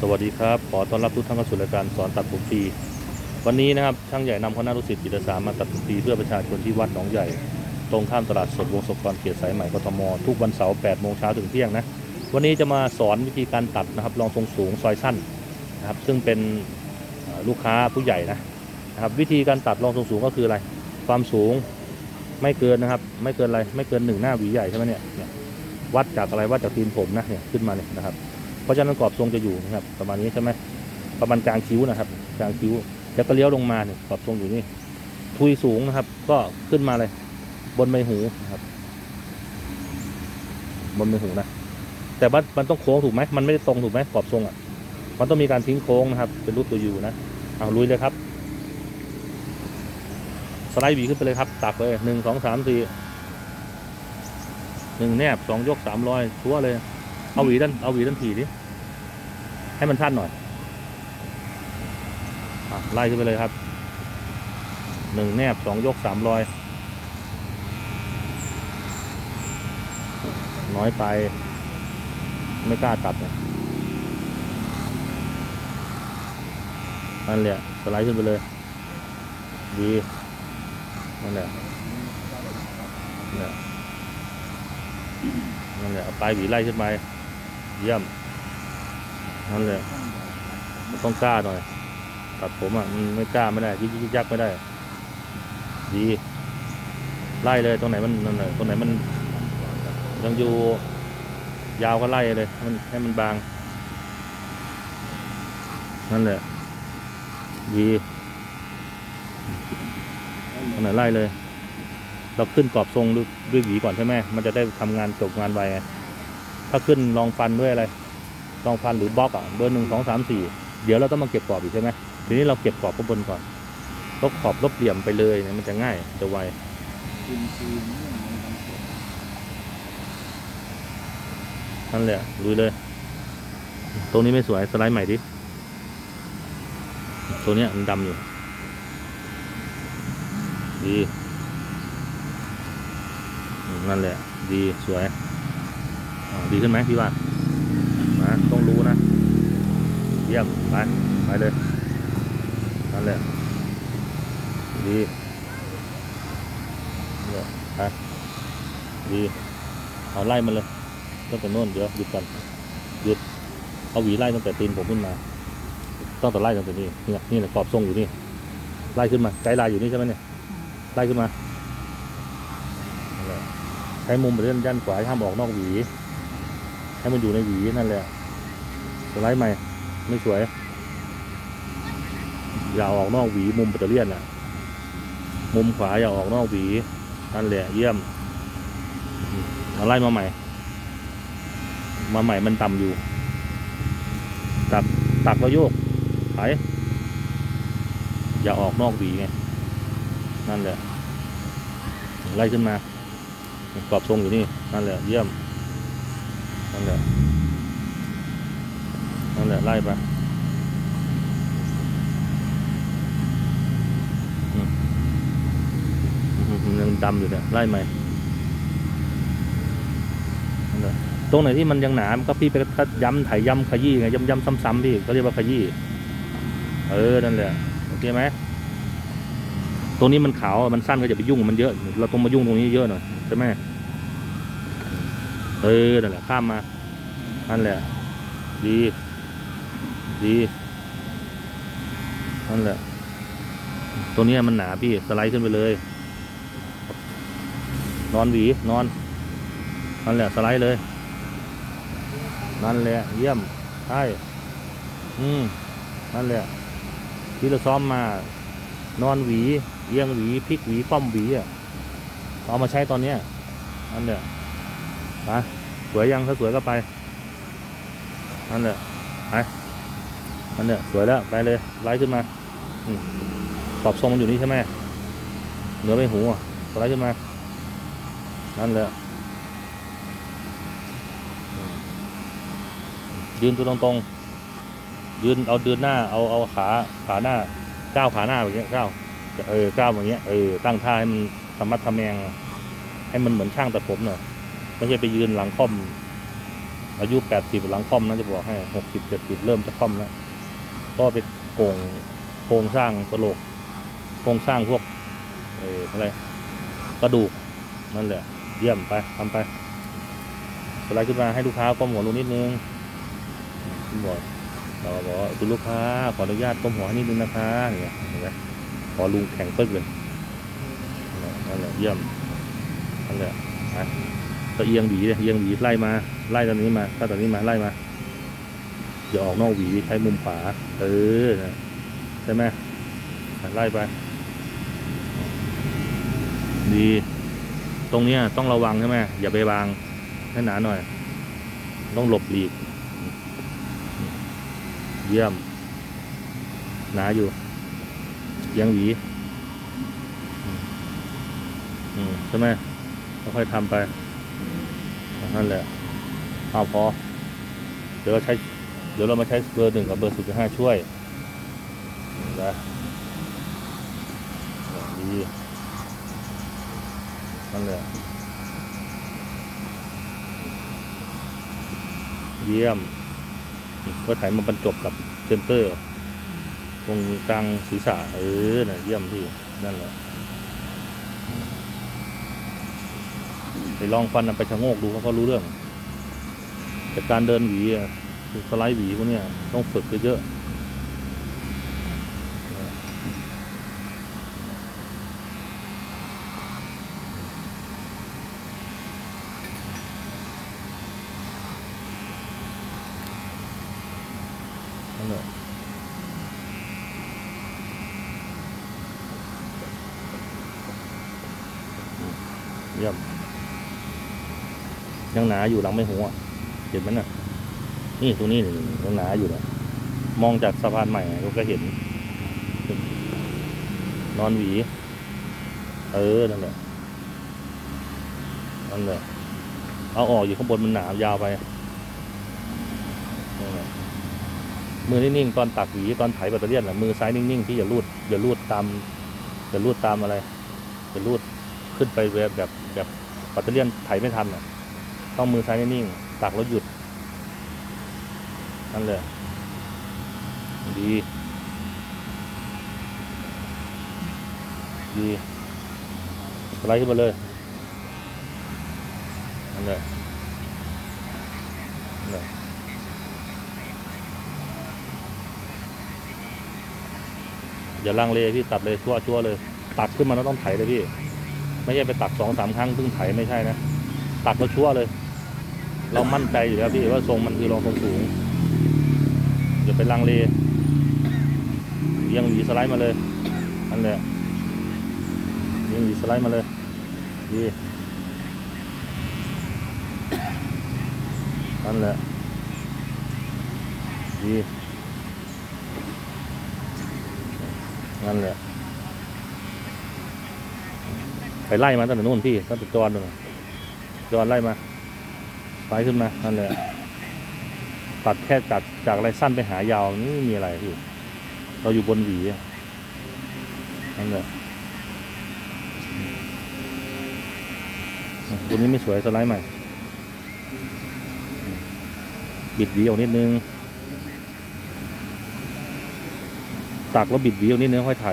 สวัสดีครับ ขอต้อนรับทุกท่านเข้าสู่รายการสอนตัดผมฟรีวันนี้นะครับช่างใหญ่นำคณะลูกศิษย์จิตอาสามาตัดผมฟรีเพื่อประชาชนที่วัดหนองใหญ่ ตรงข้ามตลาดสดวงศกรเขตสายใหม่กทม ทุกวันเสาร์8โมงเช้าถึงเที่ยงนะ วันนี้จะมาสอนวิธีการตัดนะครับรองทรงสูงซอยสั้นนะครับ ซึ่งเป็นลูกค้าผู้ใหญ่นะนะครับ วิธีการตัดรองทรงสูงก็คืออะไร ความสูงไม่เกินนะครับ ไม่เกินอะไรไม่เกินหนึ่งหน้าหวีใหญ่ใช่ไหมเนี่ยเนี่ยวัดจากอะไรวัดจากตีนผมนะเนี่ยขึ้นมาเนี่ยนะครับ เพราะฉะนั้นกรอบทรงจะอยู่นะครับ ประมาณนี้ใช่ไหมประมาณกลางคิ้วนะครับ กลางคิ้ว แล้วก็เลี้ยวลงมาเนี่ยกรอบทรงอยู่นี่ทุยสูงนะครับ ก็ขึ้นมาเลย บนใบหูนะครับ บนใบหูนะแต่ว่ามันต้องโค้งถูกไหมมันไม่ได้ตรงถูกไหมกรอบทรงอะ มันต้องมีการทิ้งโค้งนะครับ เป็นรูปตัวยูนะเอาลุยเลยครับสไลด์หวีขึ้นไปเลยครับ ตักเลยหนึ่งสองสามสี่หนึ่งแนบสองยกสามรอยชัวร์เลย เอาหวีด้านเอาหวีด้านถี่ดิให้มันสั้นหน่อยอไล่ขึ้นไปเลยครับหนึ่งแนบสองยกสามรอยน้อยไปไม่กล้าตัดเนี่ยนั่นแหละสไลด์ขึ้นไปเลย ดีนั่นแหละนั่นแหละนั่นแหละเอาปลายหวีไล่ขึ้นไป เยี่ยม นั่นแหละมันต้องกล้าหน่อย ตัดผมอะมันไม่กล้าไม่ได้ยิกยิกยักไม่ได้ ดี ไล่เลยตรงไหนมันนั่นแหละตรงไหนมันยังอยู่ยาวก็ไล่เลยให้มันให้มันบาง นั่นแหละ ดีตรงไหนไล่เลย เราขึ้นกรอบทรงด้วยหวีก่อนใช่ไหมมันจะได้ทำงานจบงานไวไง ถ้าขึ้นลองฟันด้วยอะไรลองฟันหรือบล็อกอะเบอร์หนึ่งสองสามสี่เดี๋ยวเราต้องมาเก็บกรอบอีกใช่ไหมทีนี้เราเก็บกรอบข้างบนก่อนลบขอบลบเหลี่ยมไปเลยเนี่ยมันจะง่ายจะไวนั่นแหละลุยเลย ตรงนี้ไม่สวยสไลด์ใหม่ดิตัวเนี้ยมันดำอยู่ดีนั่นแหละ ดีสวย ดีขึ้นไหมพี่ว่านะต้องรู้นะ เยี่ยม ไป ไปเลย นั่นแหละ ดีเนั่นแหละไปดี เอาไล่มันเลยตั้งแต่โน่นเดี๋ยวหยุดก่อนหยุด เอาหวีไล่ตั้งแต่ตีนผมขึ้นมาต้องแต่ไล่ตั้งแต่นี่เนี่ยนี่แหละกรอบทรงอยู่นี่ ไล่ขึ้นมา ไกด์ไลน์อยู่นี่ใช่ไหมเนี่ย ไล่ขึ้นมาใช้มุมไปเล่นด้านขวาห้ามออกนอกหวี ให้มันอยู่ในหวีนั่นแหละสไลด์ใหม่ ไม่สวย อย่าออกนอกหวีมุมปัตเตอร์เลียนอะ มุมขวาอย่าออกนอกหวีนั่นแหละเยี่ยมมเอาไล่มาใหม่ มาใหม่มันต่ำอยู่ ตักตักแล้วโยกไถอย่าออกนอกหวีไงนั่นแหละไล่ขึ้นมา กรอบทรงอยู่นี่ นั่นแหละ เยี่ยม นั่นแหละนั่นแหละไล่ไปอืมอืมยังดำอยู่เนี่ยไล่ใหม่นั่นแหละตรงไหนที่มันยังหนามันก็พี่ไปก็ย้ำไถย้ำขยี้ไงย้ำย้ำซ้ำๆพี่เขาเรียกว่าขยี้เออนั่นแหละโอเคไหมตรงนี้มันขาวมันสั้นก็จะไปยุ่งมันเยอะ เราต้องมายุ่งตรงนี้เยอะหน่อยใช่ไหม เออนั่นแหละข้ามมานั่นแหละ ดี ดีนั่นแหละ ตัวนี้มันหนาพี่สไลด์ขึ้นไปเลย นอนหวีนอนนั่นแหละสไลด์เลย นั่นแหละเยี่ยมใช่อืมนั่นแหละ ที่เราซ้อมมา นอนหวีเอียงหวีพลิกหวีป้อมหวีอะเอามาใช้ตอนเนี้ยนั่นแหละนะ สวยยังถ้าสวยก็ไปนั่นแหละไปนั่นแหละสวยแล้วไปเลยไล่ขึ้นมาอืมตอบทรงมันอยู่นี่ใช่ไหมเหนือไม่หูอะไล่ขึ้นมานั่นแหละยืนตัวตรงๆยืนเอาเดือนหน้าเอาเอาขาขาหน้าก้าวขาหน้าแบบเนี้ยก้าวเออก้าวอย่างเงี้ยเออตั้งท่าให้มันธรรมัดทะแมงให้มันเหมือนช่างตัดผมหน่อย ไม่ใช่ไปยืนหลังค่อม อายุแปดสิบหลังค่อมนะจะบอกให้หกสิบเจ็ดสิบเริ่มจะค่อมแล้วก็เป็นโครงโครงสร้างกระโหลกโครงสร้างพวกเอออะไรกระดูกนั่นแหละ เยี่ยมไปทำไปสไลด์ขึ้นมาให้ลูกค้าก้มหัวลงนิดนึงคุณบอกเราบอกว่าคุณลูกค้าขออนุญาตก้มหัวให้นิดนึงนะคะอย่างเงี้ยเห็นไหมขอลุงแข็งปึ๊กเลยนั่นแหละนั่นแหละเยี่ยมนั่นแหละนะ ก็เอียงหวีเลยเอียงหวีไล่มา ไล่ตอนนี้มาถ้าตอนนี้มาไล่มาอย่าออกนอกหวีใช้มุมขวาเออใช่ไหมไล่ไป ดี ตรงเนี้ยต้องระวังใช่ไหมอย่าไปวางให้หนาหน่อย ต้องหลบหลีก เยี่ยม หนาอยู่เอียังหวีใช่ไหมค่อยๆทำไป นั่นแหละเอาพอ เดี๋ยวเราใช้ เดี๋ยวเรามาใช้เบอร์หนึ่งกับเบอร์ศูนย์ห้าช่วยนะดีนั่นแหละเยี่ยมก็ถ่ายมาบรรจบกับเซนเตอร์ ตรงกลางศีรษะเออน่ะเยี่ยมพี่นั่นแหละ ไปลองฟันไปชะโงกดูเขาก็รู้เรื่อง แต่การเดินหวีอะสไลด์หวีพวกเนี้ยต้องฝึกเยอะๆนั่นแหละอืมเยี่ยมยังห นาอยู่หลังไม่หัวเห็นไหมน่ะ นี่ตัวนี้นี่ยังหนาอยู่นะมองจากสะพานใหม่เราก็เห็น นอนหวี เออ นั่นแหละนั่นแหละเอาออกอยู่ข้างบนมันหนายาวไปมือนิ่งๆตอนตักหวีตอนไถแบตเตอรี่น่ะมือซ้ายนิ่งๆที่อย่าลูดอย่าลูดตามอย่าลูดตามอะไรอย่าลูดขึ้นไปแบบแบบแบบแบตเตอรี่ไถไม่ทันอะ ต้องมือซ้ายนิ่งๆตักแล้วหยุด นั่นแหละดี ดีสไลด์ขึ้นมาเลย นั่นแหละนั่นแหละอย่าลังเลพี่ตัดเลยชั่วชั่วเลย ตักขึ้นมาแล้วต้องไถเลยพี่ ไม่ใช่ไปตักสองสามครั้งเพิ่งไถไม่ใช่นะ ตักแล้วชั่วเลย เรามั่นใจอยู่แล้วพี่ว่าทรงมันคือรองทรงสูงอย่าไปลังเลเอียงหวีสไลด์มาเลยนั่นแหละเอียงหวีสไลด์มาเลยดีนั่นแหละดีนั่นแหละไปไล่มาตั้งแต่นู่นพี่ตั้งแต่จอนนู่นจอนไล่มา ไปขึ้นมานั่นแหละตัดแค่จากจากอะไรสั้นไปหายาวนี่มีอะไรพี่เราอยู่บนหวีนั่นแหละตรงนี้ไม่สวยสไลด์ใหม่ บิดหวีออกนิดนึงตักแล้วบิดหวีออกนิดนึงค่อยไถ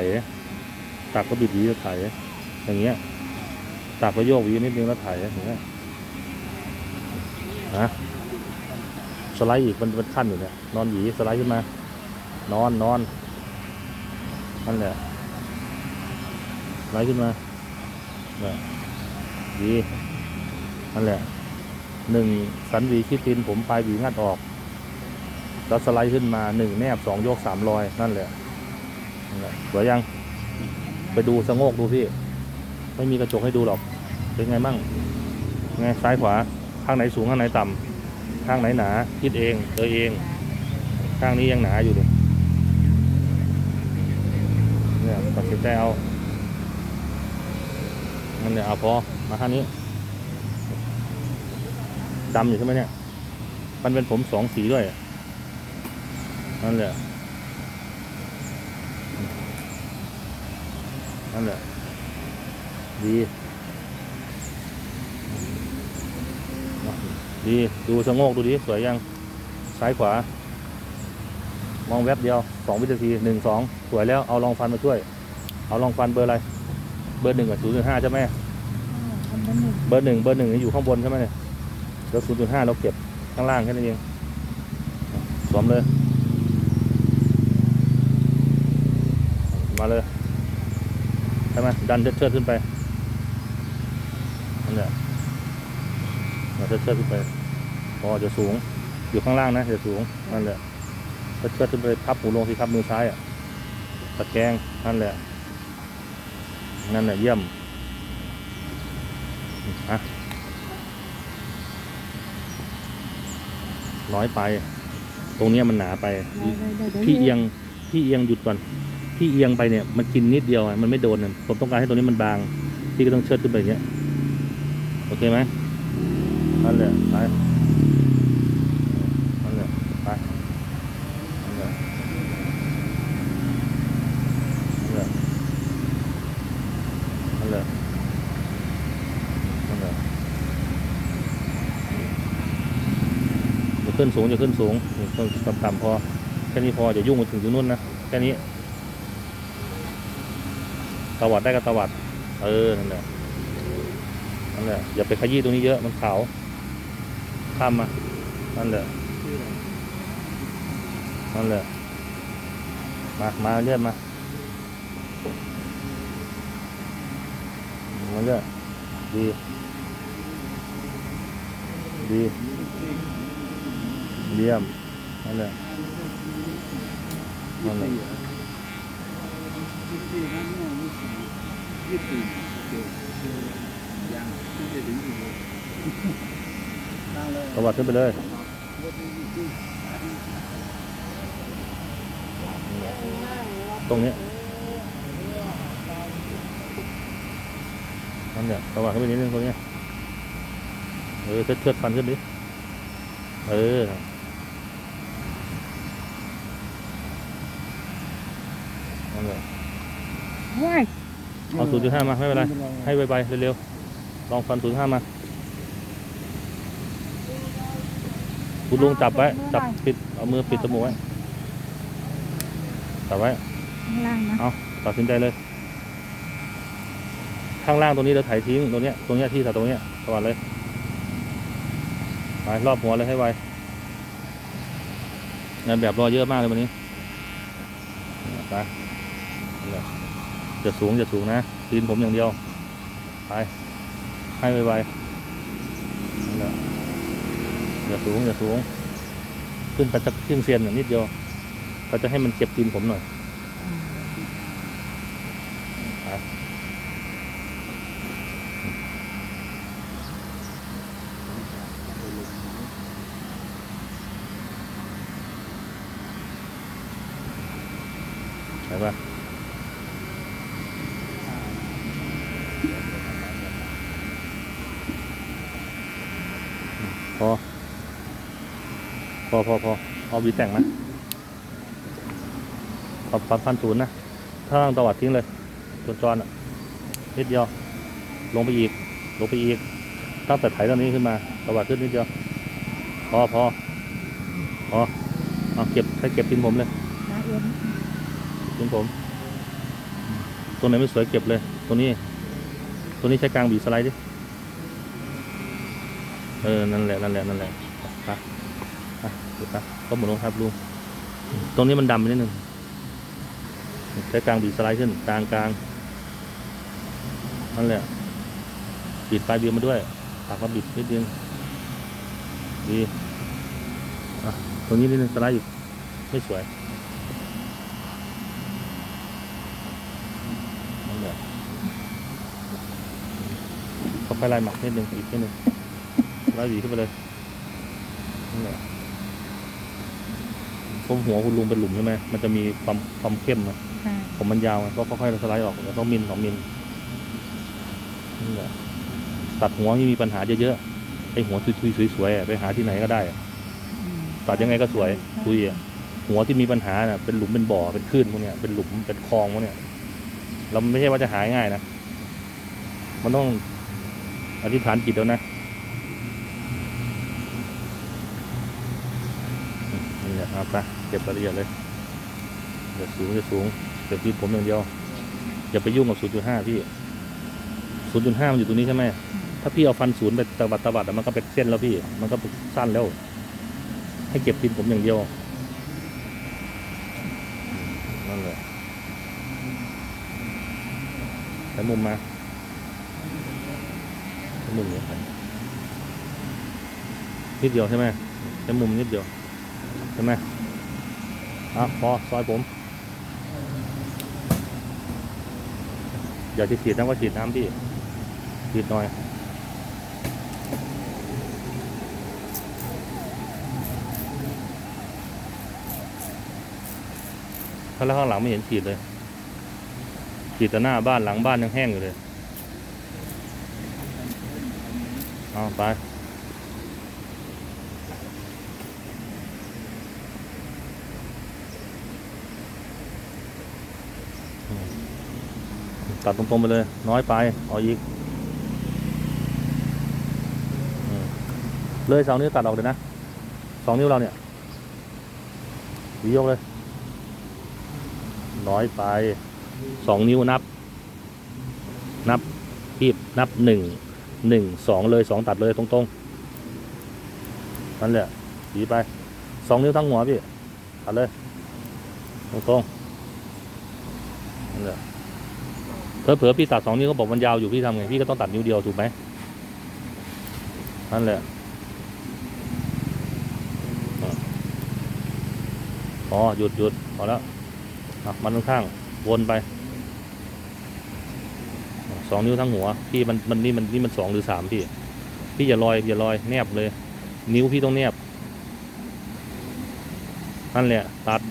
ตักแล้วบิดหวีแล้วไถอย่างเงี้ยตักแล้วโยกหวีนิดนึงแล้วไถอย่างเงี้ย นะสไลด์อีกมันเป็นขั้นอยู่เนี่ย นอนหยีสไลด์ขึ้นมา นอนนอนนั่นแหละสไลด์ขึ้นมาเนี่ยดีนั่นแหละหนึ่งสันหวีคิดตินผมปลายหวีงัดออก แล้วสไลด์ขึ้นมาหนึ่งแนบสองโยกสามรอยนั่นแหละนั่นแหละสวยยัง ไปดูสะโงกดูพี่ ไม่มีกระจกให้ดูหรอก เป็นไงมั่ง ไงซ้ายขวา ข้างไหนสูงข้างไหนต่ำข้างไหนหนาคิดเองเจอเอง ข้างนี้ยังหนาอยู่เลยเนี่ยตัดสินใจเอานั่นเนี่ยเอาพอมาข้างนี้ดำอยู่ใช่ไหมเนี่ย มันเป็นผมสองสีด้วย นั่นแหละ นั่นแหละ ดี ดีดูชะโงกดูดิสวยยังซ้ายขวา มองแวบเดียวสองวินาทีหนึ่งสองสวยแล้วเอาลองฟันมาช่วย เอาลองฟันเบอร์อะไร เบอร์หนึ่งกับศูนย์ห้าใช่ไหมอันนั้นหนึ่งเบอร์หนึ่งเบอร์หนึ่งอยู่ข้างบนใช่ไหมเนี่ยแล้วศูนย์ห้าเราเก็บข้างล่างแค่นั้นเองสวมเลย มาเลยใช่ไหมดันเชิดๆขึ้นไปนั่นแหละ มาเชิดๆขึ้นไปพอจะสูง อยู่ข้างล่างนะจะสูงนั่นแหละเชิดๆขึ้นไปพับหูลงสิครับมือซ้ายอะตะแกรงนั่นแหละ นั่นแหละเยี่ยมอะน้อยไป ตรงเนี้ยมันหนาไปได้ได้ได้ได้พี่เอียงพี่เอียงหยุดก่อนพี่เอียงไปเนี่ยมันกินนิดเดียวอะมันไม่โดนอะผมต้องการให้ตรงนี้มันบาง พี่ก็ต้องเชิดขึ้นไปอย่างเงี้ยโอเคไหม นั่นแหละไปนั่นแหละไปนั่นแหละนั่นแหละนั่นแหละนั่นแหละอย่าขึ้นสูงอย่าขึ้นสูงต่ำต่ำๆพอแค่นี้พออย่ายุ่งมาถึงตรงนู้นนะแค่นี้ตวัดได้ก็ตวัด เออ นั่นแหละ นั่นแหละ อย่าไปขยี้ตรงนี้เยอะ มันขาว ข้ามมานั่นแหละนั่นแหละมามาเลื่อนมามาเลื่อนดีดีเยี่ยมนั่นแหละนั่นแหละยี่สิบสี่นั่นเนี่ยยี่สิบยี่สิบสี่เดี๋ยวเดี๋ยวยังไม่ได้ถึงอีกเลยตั้งเลย ตวัดขึ้นไปเลยรถยี่สิบสี่ตรงเนี้ยนั่นเนี่ยตวัดขึ้นไปนิดนึงตรงเนี้ยเออเชิดเชิดฟันขึ้นดิเออนั่นแหละว้ายเอาศูนย์จุดห้ามาไม่เป็นไรให้ไวๆเร็วๆลองฟันศูนย์ห้ามา คุณลุงจับไว้ จับปิด เอามือปิดจมูกไว้ จับไว้ ข้างล่างนะเอาตัดสินใจเลย ข้างล่างตรงนี้เราถ่ายทิ้งตรงเนี้ย ตรงเนี้ยที่ตัดตรงเนี้ยสวัสดเลย ไปรอบหัวเลยให้ไวงานแบบรอเยอะมากเลยวันนี้ไปนั่นแหละจะสูงจะสูงนะตีนผมอย่างเดียว ไป ให้ไวๆนั่นแหละ อย่าสูงอย่าสูง ขึ้นไปจะขึ้นเซียนนิดเดียวเขาจะให้มันเก็บตีนผมหน่อยใช่ปะพอ พอพอพอเอาบีแต่งนะขอบฟันฟันศูนย์นะ ถ้าล่างตวัดทิ้งเลยจนจรอะนิดเดียว ลงไปอีก ลงไปอีก ตั้งแต่ไถตรงนี้ขึ้นมาตวัดขึ้นนิดเดียว พอพอพอเอาเก็บให้เก็บทิ้งผมเลยขาเอ็นทิ้งผม ตัวไหนไม่สวยเก็บเลย ตัวนี้ ตัวนี้ใช้กลางบีบสไลด์ดิ เออ นั่นแหละ นั่นแหละ นั่นแหละไป ไปดูไปก็หมุนลงครับลุงตรงนี้มันดำไปนิดนึงใช้กลางบีสไลด์ขึ้นกลางกลางนั่นแหละปิดปลายเบียร์มาด้วยปากมาบิดนิดนึงดีอะตรงนี้นิดนึงสไลด์อีกไม่สวยนั่นแหละเขาไปไล่หมักนิดนึงอีกนิดนึงไล่หวีขึ้นไปเลยนั่นแหละ ผมหัวคุณลุงเป็นหลุมใช่ไหมมันจะมีความความเข้มนะใช่ผมมันยาวไงก็ค่อยๆสไลด์ออกแล้วต้องมิลสองมิลนั่นแหละตัดหัวที่มีปัญหาเยอะๆไอหัวทุยๆสวยๆอะไปหาที่ไหนก็ได้อะอืมตัดยังไงก็สวยทุยอะหัวที่มีปัญหาน่ะเป็นหลุมเป็นบ่อเป็นคลื่นพวกเนี้ยเป็นหลุมเป็นคลองพวกเนี้ยเราไม่ใช่ว่าจะหายง่ายนะมันต้องอธิษฐานจิตแล้วนะ เอาไปเก็บรายละเอียดเลยอย่าสูงอย่าสูงเก็บที่ผมอย่างเดียว อย่าไปยุ่งกับ0.5พี่0.5มันอยู่ตรงนี้ใช่ไหมถ้าพี่เอาฟันศูนย์ไปตวัดตวัดมันก็เป็นเส้นแล้วพี่ มันก็สั้นแล้ว ให้เก็บพินผมอย่างเดียวนั่นแหละใช้มุมมาใช้มุมเนี่ยนิดเดียวใช่ไหมใช้มุมนิดเดียว ใช่ไหมอะพอซอยผม อยากจะฉีดน้ำก็ฉีดน้ำพี่ฉีดหน่อยถ้าแล้วข้างหลังไม่เห็นฉีดเลยฉีดแต่หน้าบ้านหลังบ้านยังแห้งอยู่เลย เอาไป ตัดตรงๆไปเลย น้อยไปเอาอีกเลยสองนิ้วตัดออกเลยนะสองนิ้วเราเนี่ยหวียกเลย น้อยไปสองนิ้วนับ นับคีบนับหนึ่งหนึ่งสองเลยสองตัดเลยตรงๆนั่นแหละหวีไปสองนิ้วทั้งหัวพี่ตัดเลย ตรงๆ นั่นแหละ เผลอๆพี่ตัดสองนิ้วเขาบอกมันยาวอยู่พี่ทำไงพี่ก็ต้องตัดนิ้วเดียวถูกไหมนั่นแหละอ๋อหยุดหยุดพอแล้วอะมันข้างวนไปสองนิ้วทั้งหัวพี่มันมันนี่มันนี่มันสองหรือสามพี่ พี่อย่าลอยอย่าลอยแนบเลย นิ้วพี่ต้องแนบนั่นแหละตัด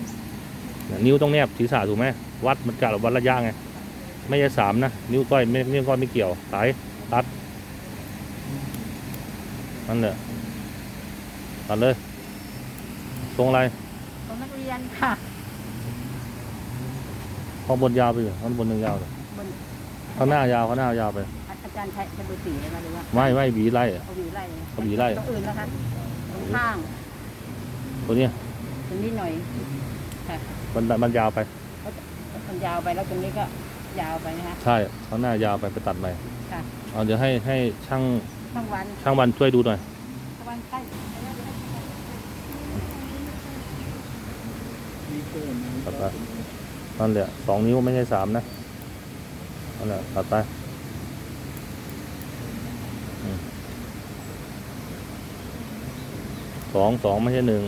นิ้วต้องแนบศีรษะถูกไหมวัดมันกะวัดระยะไง ไม่ใช่สามนะ นิ้วก้อยไม่นิ้วก้อยไม่เกี่ยวสายตัดนั่นแหละตัดเลยทรงอะไรของนักเรียนค่ะข้างบนยาวไปเลยข้างบนหนึ่งยาวเลยบนข้างหน้ายาวข้างหน้ายาวไป อาจารย์ใช้ใช้เบอร์สี่เลยไหมหรือว่าไม่ไม่หวีไล่อะเอาหวีไล่เลยเอาหวีไล่ตรงอื่นนะคะตรงข้างตัวเนี้ยตรงนี้หน่อยค่ะมันมันยาวไปมันยาวไปแล้วตรงนี้ก็ ยาวไปนะคะใช่ข้างหน้ายาวไปไปตัดใหม่ค่ะเอาเดี๋ยวให้ให้ช่างทั้งวันช่างวันช่วยดูหน่อย ทั้งวันใกล้มีเพิ่มนะตัดไปนั่นแหละสองนิ้วไม่ใช่สามนะนั่นแหละตัดไปอืมสองสองไม่ใช่หนึ่ง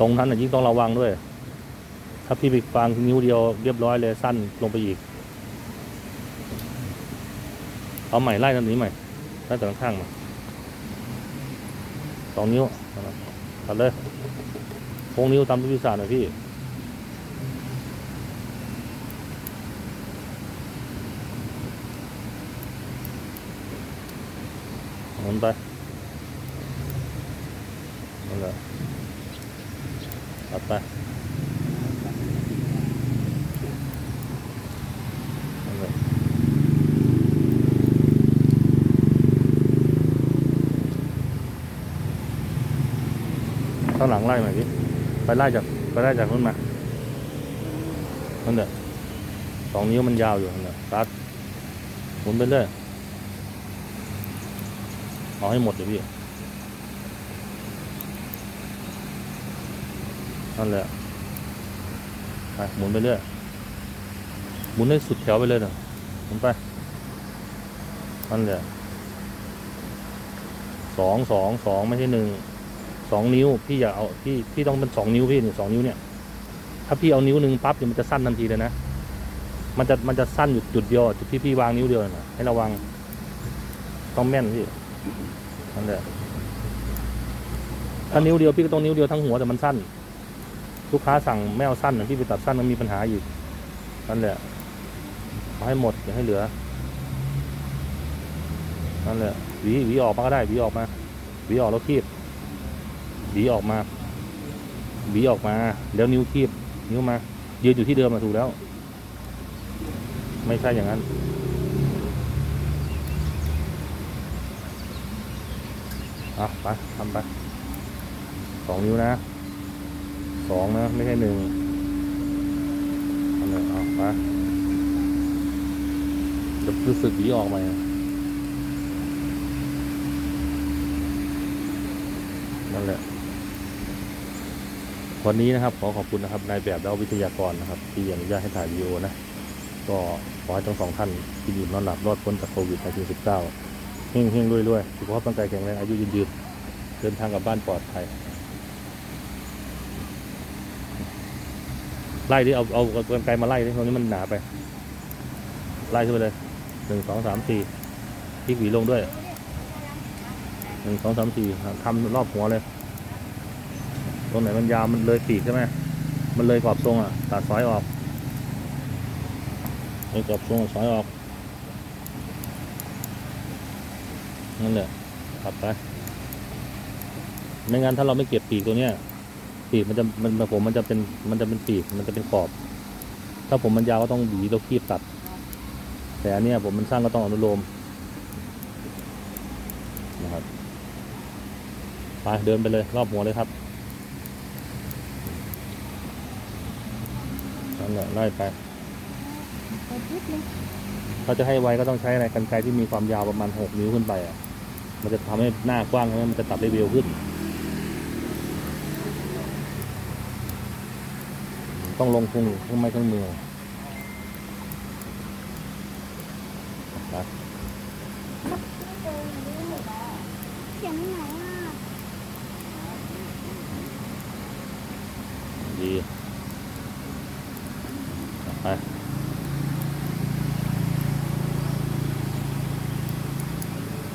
ตรงนั้นน่ะยิ่งต้องระวังด้วย ถ้าพี่ไปฟังนิ้วเดียวเรียบร้อยเลยสั้นลงไปอีก เอาใหม่ไล่ตรงนี้ใหม่ไล่แต่ข้างๆมาสองนิ้วนะครับตัดเลยโค้งนิ้วตามที่พิศาหน่อยพี่หมุนไปนั่นแหละตัดไปนั่นแหละข้าง หลังไล่มาพี่ไปไล่จากไปไล่จากนู้นมานั่นแหละสองนิ้วมันยาวอยู่นั่นแหละตัดหมุนไปเรื่อยเอาให้หมดเลยพี่นั่นแหละไปหมุนไปเรื่อยหมุนให้สุดแถวไปเลยนะหมุนไปนั่นแหละสองสองสองไม่ใช่หนึ่ง สองนิ้วพี่อย่าเอาพี่พี่ต้องเป็นสองนิ้วพี่นี่สองนิ้วเนี่ย ถ้าพี่เอานิ้วหนึ่งปั๊บเนี่ยมันจะสั้นทันทีเลยนะมันจะมันจะสั้นอยู่จุดเดียวจุดที่พี่วางนิ้วเดียวนะให้ระวังต้องแม่นพี่นั่นแหละถ้านิ้วเดียวพี่ก็ต้องนิ้วเดียวทั้งหัวแต่มันสั้นลูกค้าสั่งไม่เอาสั้นนะพี่ไปตัดสั้นมันมีปัญหาอีกนั่นแหละเอาให้หมดอย่าให้เหลือนั่นแหละหวีหวีออกมาก็ได้หวีออกมาหวีออกแล้วคีบ หวีออกมาหวีออกมา แล้วนิ้วคีบนิ้วมา ยืนอยู่ที่เดิมมาถูกแล้ว ไม่ใช่อย่างนั้น อะไปทำไปสองนิ้วนะสองนะ ไม่ใช่หนึ่งอันหนึ่งเอาไปจะรู้สึกดีออกไหมนั่นแหละ วันนี้นะครับขอขอบคุณนะครับนายแบบและวิทยากรนะครับ ที่อนุญาตให้ถ่ายวีดีโอนะก็ขอให้ทั้งสองท่านกินอยู่นอนหลับรอดพ้นจากโควิด -19 เฮงเฮงรวยรวยสุขภาพร่างกายแข็งแรงอายุยืนยืนเดินทางกลับบ้านปลอดภัยไล่ดิเอาเอากรรไกรมาไล่ดิตรงนี้มันหนาไป ไล่ขึ้นไปเลยหนึ่งสองสามสี่พลิกหวีลงด้วยหนึ่งสองสามสี่ทำรอบหัวเลย ตรงไหนมันยาวมันเลยปีกใช่ไหมมันเลยกรอบทรงอะตัดซอยออกเลยกรอบทรงซอยออกนั่นแหละตัดไปไม่งั้นถ้าเราไม่เก็บปีกตัวเนี้ยปีกมันจะมันผมมันจะเป็นมันจะเป็นปีกมันจะเป็นขอบ ถ้าผมมันยาวก็ต้องหวีแล้วคีบตัด แต่อันเนี้ยผมมันสั้นก็ต้องอนุโลมนะครับไปเดินไปเลยรอบหัวเลยครับ นั่นแหละไล่ไปถ้าจะให้ไวก็ต้องใช้อะไรกันไกรที่มีความยาวประมาณหกนิ้วขึ้นไปอะ มันจะทำให้หน้ากว้างแล้วมันจะตัดได้เร็วขึ้น ต้องลงทุนเครื่องไม้เครื่องมือนะ เขียนไหนอะ ดีไป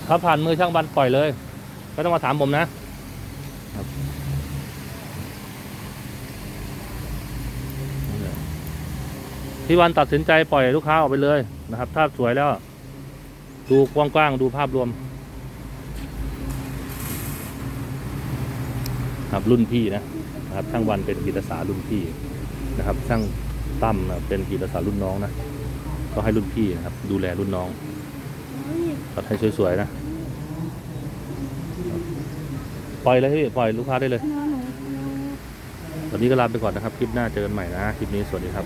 ถ้าผ่านมือช่างบันปล่อยเลยไม่ต้องมาถามผมนะพี่วันตัดสินใจปล่อยลูกค้าออกไปเลยนะครับถ้าสวยแล้ว ดูกว้างๆดูภาพรวม ครับรุ่นพี่นะนะครับช่างวันเป็นกีตาสารุ่นพี่นะครับช่างตั้มเป็นกีตาสารุ่นน้องนะก็ให้รุ่นพี่นะครับ ดูแลรุ่นน้อง ตัดให้สวยๆนะปล่อยเลยพี่ปล่อยลูกค้าได้เลยตอนนี้ก็ลาไปก่อนนะครับ คลิปหน้าเจอกันใหม่นะ คลิปนี้สวัสดีครับ